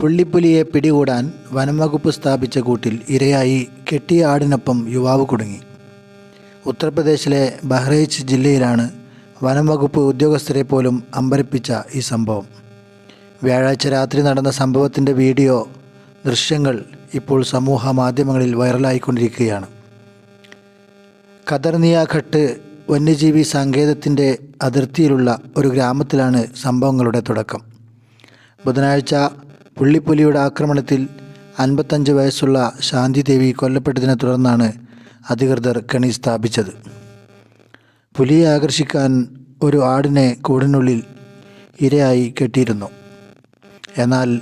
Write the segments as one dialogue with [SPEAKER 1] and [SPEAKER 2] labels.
[SPEAKER 1] പുള്ളിപ്പുലിയെ പിടികൂടാൻ വനംവകുപ്പ് സ്ഥാപിച്ച കൂട്ടിൽ ഇരയായി കെട്ടിയ ആടിനൊപ്പം യുവാവ് കുടുങ്ങി. ഉത്തർപ്രദേശിലെ ബഹ്റൈച്ച് ജില്ലയിലാണ് വനംവകുപ്പ് ഉദ്യോഗസ്ഥരെ പോലും അമ്പരപ്പിച്ച ഈ സംഭവം. വ്യാഴാഴ്ച രാത്രി നടന്ന സംഭവത്തിന്റെ വീഡിയോ ദൃശ്യങ്ങൾ ഇപ്പോൾ സമൂഹ മാധ്യമങ്ങളിൽ വൈറലായിക്കൊണ്ടിരിക്കുകയാണ്. കദർനിയ ഘട്ട് വന്യജീവി സങ്കേതത്തിന്റെ അതിർത്തിയിലുള്ള ഒരു ഗ്രാമത്തിലാണ് സംഭവങ്ങളുടെ തുടക്കം. ബുധനാഴ്ച പുള്ളിപ്പുലിയുടെ ആക്രമണത്തിൽ അൻപത്തഞ്ച് വയസ്സുള്ള ശാന്തി ദേവി കൊല്ലപ്പെട്ടതിനെ തുടർന്നാണ് അധികൃതർ കെണി സ്ഥാപിച്ചത്. പുലിയെ ആകർഷിക്കാൻ ഒരു ആടിനെ കൂടിനുള്ളിൽ ഇരയായി കെട്ടിയിരുന്നു. എന്നാൽ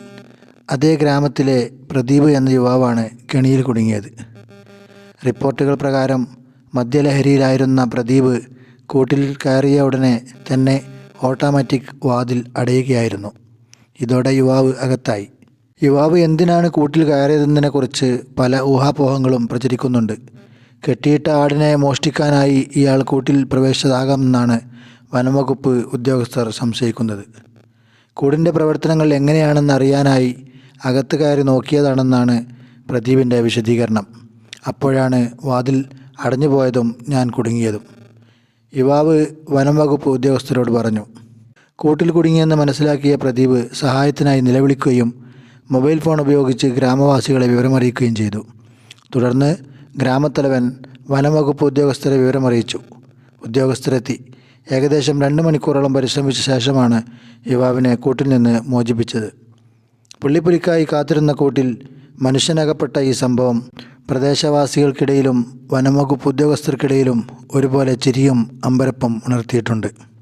[SPEAKER 1] അതേ ഗ്രാമത്തിലെ പ്രദീപ് എന്ന യുവാവാണ് കെണിയിൽ കുടുങ്ങിയത്. റിപ്പോർട്ടുകൾ പ്രകാരം മദ്യലഹരിയിലായിരുന്ന പ്രദീപ് കൂട്ടിൽ കയറിയ ഉടനെ തന്നെ ഓട്ടോമാറ്റിക് വാതിൽ അടയുകയായിരുന്നു. ഇതോടെ യുവാവ് അകത്തായി. യുവാവ് എന്തിനാണ് കൂട്ടിൽ കയറിയതെന്നതിനെക്കുറിച്ച് പല ഊഹാപോഹങ്ങളും പ്രചരിക്കുന്നുണ്ട്. കെട്ടിയിട്ട ആടിനെ മോഷ്ടിക്കാനായി ഇയാൾ കൂട്ടിൽ പ്രവേശിച്ചതാകാമെന്നാണ് വനംവകുപ്പ് ഉദ്യോഗസ്ഥർ സംശയിക്കുന്നത്. കൂടിന്റെ പ്രവർത്തനങ്ങൾ എങ്ങനെയാണെന്ന് അറിയാനായി അകത്ത് കയറി നോക്കിയതാണെന്നാണ് പ്രദീപിന്റെ വിശദീകരണം. അപ്പോഴാണ് വാതിൽ അടഞ്ഞുപോയതും ഞാൻ കുടുങ്ങിയതും. യുവാവ് വനംവകുപ്പ് ഉദ്യോഗസ്ഥരോട് പറഞ്ഞു കൂട്ടിൽ കുടുങ്ങിയെന്ന് മനസ്സിലാക്കിയ പ്രദീപ് സഹായത്തിനായി നിലവിളിക്കുകയും മൊബൈൽ ഫോൺ ഉപയോഗിച്ച് ഗ്രാമവാസികളെ വിവരമറിയിക്കുകയും ചെയ്തു. തുടർന്ന് ഗ്രാമത്തലവൻ വനംവകുപ്പ് ഉദ്യോഗസ്ഥരെ വിവരമറിയിച്ചു. ഉദ്യോഗസ്ഥരെത്തി. ഏകദേശം രണ്ട് മണിക്കൂറോളം പരിശ്രമിച്ച ശേഷമാണ് യുവാവിനെ കൂട്ടിൽ നിന്ന് മോചിപ്പിച്ചത്. പുള്ളിപ്പുലിക്കായി കാത്തിരുന്ന കൂട്ടിൽ മനുഷ്യനകപ്പെട്ട ഈ സംഭവം പ്രദേശവാസികൾക്കിടയിലും വനംവകുപ്പ് ഉദ്യോഗസ്ഥർക്കിടയിലും ഒരുപോലെ ചിരിയും അമ്പരപ്പും ഉണർത്തിയിട്ടുണ്ട്.